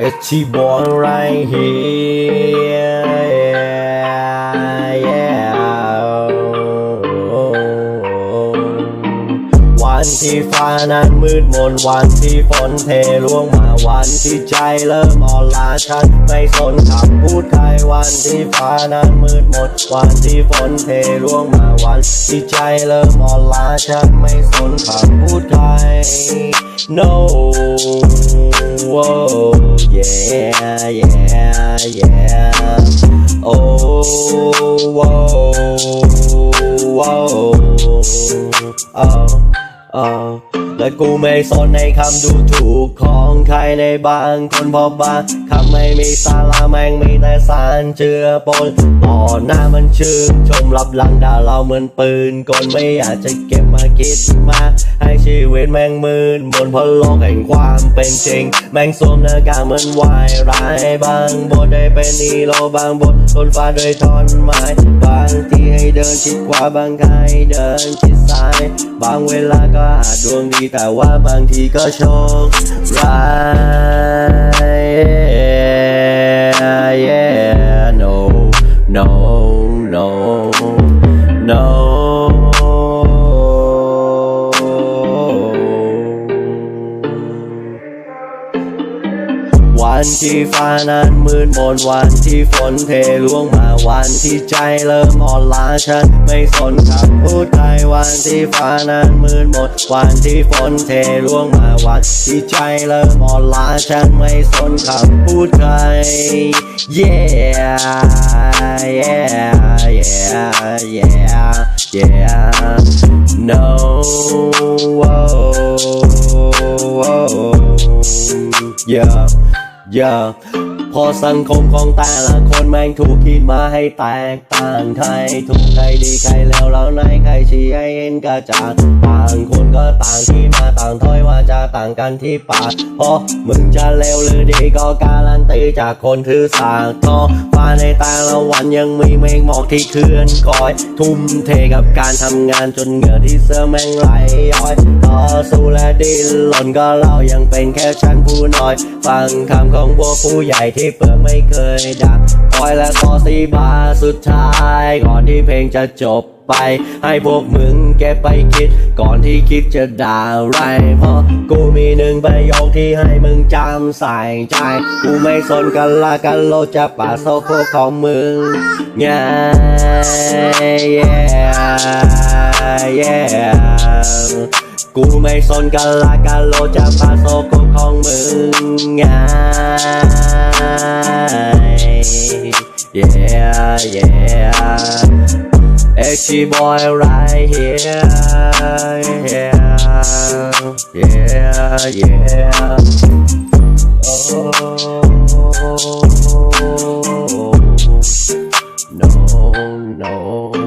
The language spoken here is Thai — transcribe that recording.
It's she boy right here yeah วันที่ฟ้านั้นมืดมนวันที่ฝนเทร่วงมาวันที่ใจเริ่มอ่อนล้าฉันไม่สนคำพูดใครวันที่ฟ้านั้นมืดมนวันที่ฝนเทร่วงมาวันที่ใจเริ่มอ่อนล้าฉันไม่สนคำพูดใคร no whoa, yeah, yeah, yeah. Oh, whoa, whoa, oh. และกูไม่สนในคำดูถูกของใครในบางคนเพอบางคำไม่มีสาระแม่งมีแต่สารเจือปนต่อหน้ามันชื่นชมรับหลังด่าเราเหมือนปืนกลไม่อยากจะเก็บมาคิดมา ให้ชีวิตแม่งมืดบนพราะโลกแห่งความเป็นจริง แม่งสวมหน้ากากเหมือนวายร้ายบางบทได้เป็นฮีโร่บางบททนฟ้าด้วยท่อนไม้บางที่ให้เดินชิดขวาบางให้เดินชิดซ้าย บางเวลาก็อาจดวงดีแต่ว่าบางทีก็โชคร้าย yeah no no no วันที่ฟ้านั้นมืดมนวันที่ฝนเทร่วงมาวันที่ใจเริ่มอ่อนล้าฉันไม่สนคำพูดใครวันที่ฟ้านั้นมืดมนวันที่ฝนเทร่วงมาวันที่ใจเริ่มอ่อนล้าฉันไม่สนคำพูดใคร yeah yeah yeah yeah yeah no yeah yeah พอสังคมของแต่ละคนแม่งถูกคิดมาให้แตกต่างใครถูกใครดีใครแล้วแล้วไหนใครชี้ให้เห็นกระจางต่างคนก็ต่างที่มาต่างถ้อยว่าจะต่างกันที่ปากเพราะมึงจะเลวหรือดีก็การันตีจากคนถือสากทอฟ้าในแต่ละวันยังมีเมฆหมอกที่เคลื่อนคอย ทุ่มเทกับการทำงานจนเหงื่อที่เสื้อแม่งไหลย้อย สู้และดิ้นรนก็เรายังเป็นแค่ชั้นผู้น้อย ฟังคำของพวกผู้ใหญ่ที่เปลือกไม่เคยดังคอยและต่อสีบาสุดท้าย ก่อนที่เพลงจะจบไป ให้พวกมึงเก็บไปคิด ก่อนที่คิดจะด่าไรเพราะกูมีหนึ่งประโยคที่ให้มึงจำใส่ใจ กูไม่สนกันละกันโลจะป่าโซโคของมึงไง yeah yeah กูไม่สนกันลากันโลจะพาโซโกของมึงไง yeah yeah H boy right here yeah yeah yeah oh no no